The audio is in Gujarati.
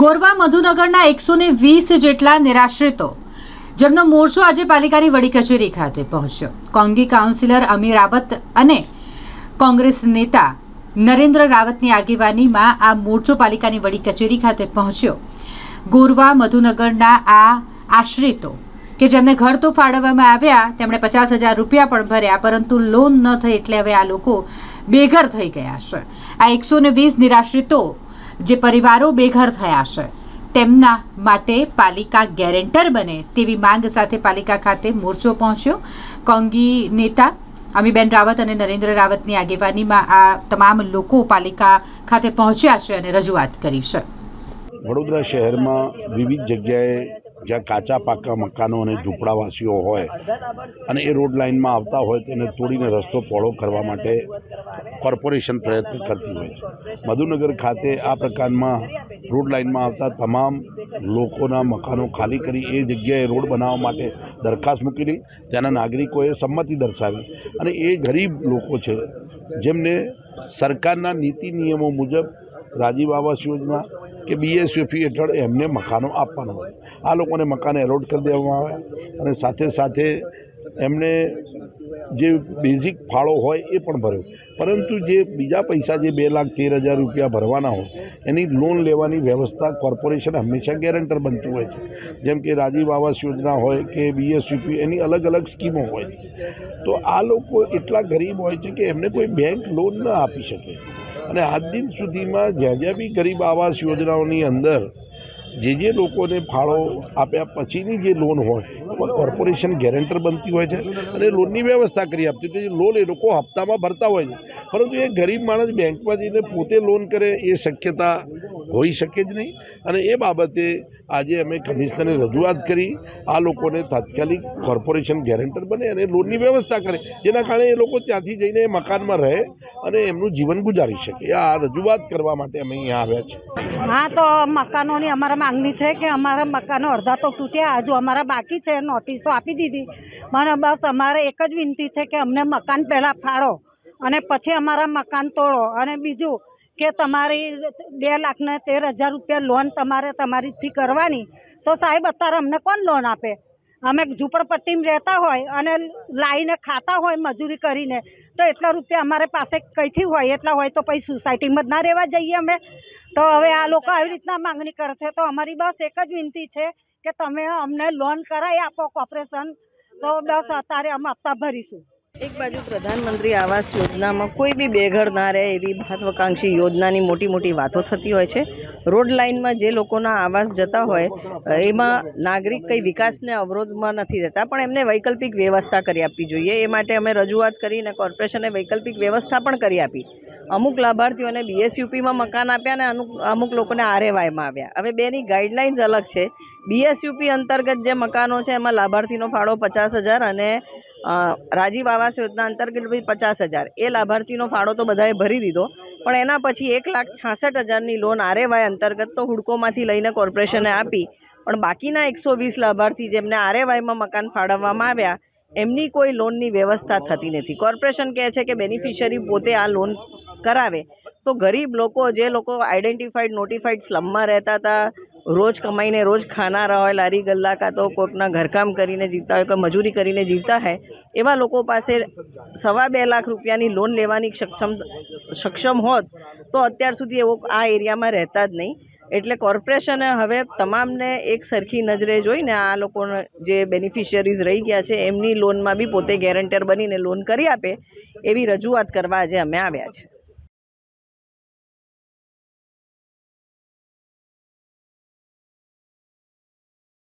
ગોરવા મધુનગરના એકસો ને વીસ જેટલા નિરાશ્રિતો. જેમનો મોરચો આજે પાલિકાની વડી કચેરી ખાતે પહોંચ્યો. કોંગી કાઉન્સિલર અમીર રાવત અને કોંગ્રેસ નેતા નરેન્દ્ર રાવતની આગેવાનીમાં આ મોરચો પાલિકાની વડી કચેરી ખાતે પહોંચ્યો. ગોરવા મધુનગરના આ આશ્રિતો, કે જેમને ઘર તો ફાળવવામાં આવ્યા, તેમણે પચાસ હજાર રૂપિયા પણ ભર્યા, પરંતુ લોન ન થઈ એટલે હવે આ લોકો બેઘર થઈ ગયા છે. આ એકસો ને વીસ નિરાશ્રિતો જે પરિવારો બેઘર થયા છે. તેમના માટે પાલિકા ગેરેન્ટર બને તેવી માંગ સાથે પાલિકા ખાતે મોરચો પહોંચ્યો. કોંગી નેતા અમીબેન રાવત અને નરેન્દ્ર રાવતની આગેવાનીમાં આ તમામ લોકો પાલિકા ખાતે પહોંચ્યા છે અને રજૂઆત કરી છે. વડોદરા શહેરમાં વિવિધ જગ્યાએ જ્યાં કાચા પાકા મકાનો અને ઝૂંપડાવાસીઓ હોય અને એ રોડ લાઇનમાં આવતા હોય તેને તોડીને રસ્તો પહોળો કરવા માટે કોર્પોરેશન પ્રયત્ન કરતી હોય છે. મધુનગર ખાતે આ પ્રકારમાં રોડ લાઇનમાં આવતા તમામ લોકોના મકાનો ખાલી કરી એ જગ્યાએ રોડ બનાવવા માટે દરખાસ્ત મૂકેલી ત્યાંના નાગરિકોએ સંમતિ દર્શાવી અને એ ગરીબ લોકો છે જેમને સરકારના નીતિ નિયમો મુજબ રાજીવ આવાસ યોજના કે બીએસએફઈ હેઠળ એમને મકાનો આપવાના હોય. આ લોકોને મકાન એલોટ કરી દેવામાં આવ્યા અને સાથે સાથે એમને જે બેઝિક ફાળો હોય એ પણ ભર્યો પરંતુ જે બીજા પૈસા જે બે લાખ તેર હજાર રૂપિયા ભરવાના હોય, એની લોન લેવાની વ્યવસ્થા કોર્પોરેશન હંમેશા ગેરંટર બનતું હોય છે. જેમ કે રાજીવ આવાસ યોજના હોય કે બીએસયુપી એની અલગ અલગ સ્કીમો હોય છે. તો આ લોકો એટલા ગરીબ હોય છે કે એમને કોઈ બેંક લોન ન આપી શકે. અને આજ દિન સુધીમાં જ્યાં જ્યાં બી ગરીબ આવાસ યોજનાઓની અંદર જે જે લોકોને ફાળો આપ્યા, પછીની જે લોન હોય, એમાં કોર્પોરેશન ગેરંટર બનતી હોય છે અને લોનની વ્યવસ્થા કરી આપતી હોય છે. લોન એ લોકો હપ્તામાં ભરતા હોય છે. પરંતુ એ ગરીબ માણસ બેંકમાં જઈને પોતે લોન કરે એ શક્યતા હોઈ શકે જ નહીં. અને એ બાબતે આજે અમે કમિશનરને રજૂઆત કરી, આ લોકોને તાત્કાલિક કોર્પોરેશન ગેરંટર બને અને લોનની વ્યવસ્થા કરે, જેના કારણે એ લોકો ત્યાંથી જઈને એ મકાનમાં રહે અને એમનું જીવન ગુજારી શકે. આ રજૂઆત કરવા માટે અમે અહીંયા આવ્યા છીએ. હા, તો મકાનોની અમારા માંગણી છે કે અમારા મકાનો અડધા તો તૂટ્યા, હજુ અમારા બાકી છે, નોટિસ તો આપી દીધી. પણ બસ અમારે એક જ વિનંતી છે કે અમને મકાન પહેલાં ફાળો અને પછી અમારા મકાન તોડો. અને બીજું કે તમારી બે લાખને તેર હજાર રૂપિયા લોન તમારે તમારીથી કરવાની, તો સાહેબ અત્યારે અમને કોણ લોન આપે? અમે ઝૂંપડપટ્ટીમાં રહેતા હોય અને લાવીને ખાતા હોય મજૂરી કરીને, તો એટલા રૂપિયા અમારે પાસે કંઈથી હોય? એટલા હોય તો પછી સોસાયટીમાં જ ના રહેવા જઈએ અમે. તો હવે આ લોકો આવી રીતના માંગણી કરે છે. તો અમારી બસ એક જ વિનંતી છે કે તમે અમને લોન કરાવી આપો કોર્પોરેશન તો બસ અત્યારે અમે હપ્તા ભરીશું. એક બાજુ પ્રધાનમંત્રી આવાસ યોજનામાં કોઈ બી બેઘર ના રહે એવી મહત્વાકાંક્ષી યોજનાની મોટી મોટી વાતો થતી હોય છે. રોડ લાઇનમાં જે લોકોના આવાસ જતા હોય એમાં નાગરિક કંઈ વિકાસને અવરોધમાં નથી રહેતા, પણ એમને વૈકલ્પિક વ્યવસ્થા કરી આપવી જોઈએ. એ માટે અમે રજૂઆત કરીને કોર્પોરેશને વૈકલ્પિક વ્યવસ્થા પણ કરી આપી. અમુક લાભાર્થીઓને બીએસયુપીમાં મકાન આપ્યા અને અમુક અમુક લોકોને આરએવાયમાં આવ્યા. હવે બેની ગાઈડલાઇન્સ અલગ છે. બીએસયુપી અંતર્ગત જે મકાનો છે, એમાં લાભાર્થીનો ફાળો પચાસ હજાર અને રાજીવ આવાસ યોજના અંતર્ગત બી પચાસ હજાર. એ લાભાર્થીનો ફાળો તો બધાએ ભરી દીધો, પણ એના પછી એક લાખ છાસઠ હજારની લોન આરએવાય અંતર્ગત તો હુડકોમાંથી લઈને કોર્પોરેશને આપી, પણ બાકીના એકસો વીસ લાભાર્થી જેમને આરએવાયમાં મકાન ફાળવવામાં આવ્યા, એમની કોઈ લોનની વ્યવસ્થા થતી નથી. કોર્પોરેશન કહે છે કે બેનિફિશિયરી પોતે આ લોન કરાવે. તો ગરીબ લોકો, જે લોકો આઈડેન્ટિફાઈડ નોટિફાઈડ સ્લમમાં રહેતા હતા રોજ કમાઈને રોજ ખાનારા હોય, લારી ગલ્લા કાં તો કોઈકના ઘરકામ કરીને જીવતા હોય, કોઈ મજૂરી કરીને જીવતા હોય એવા લોકો પાસે સવા બે લાખ રૂપિયાની લોન લેવાની સક્ષમ સક્ષમ હોત, તો અત્યાર સુધી એવો આ એરિયામાં રહેતા જ નહીં. એટલે કોર્પોરેશને હવે તમામને એક સરખી નજરે જોઈને આ લોકો જે બેનિફિશિયરીઝ રહી ગયા છે, એમની લોનમાં બી પોતે ગેરંટર બનીને લોન કરી આપે, એવી રજૂઆત કરવા આજે અમે આવ્યા છે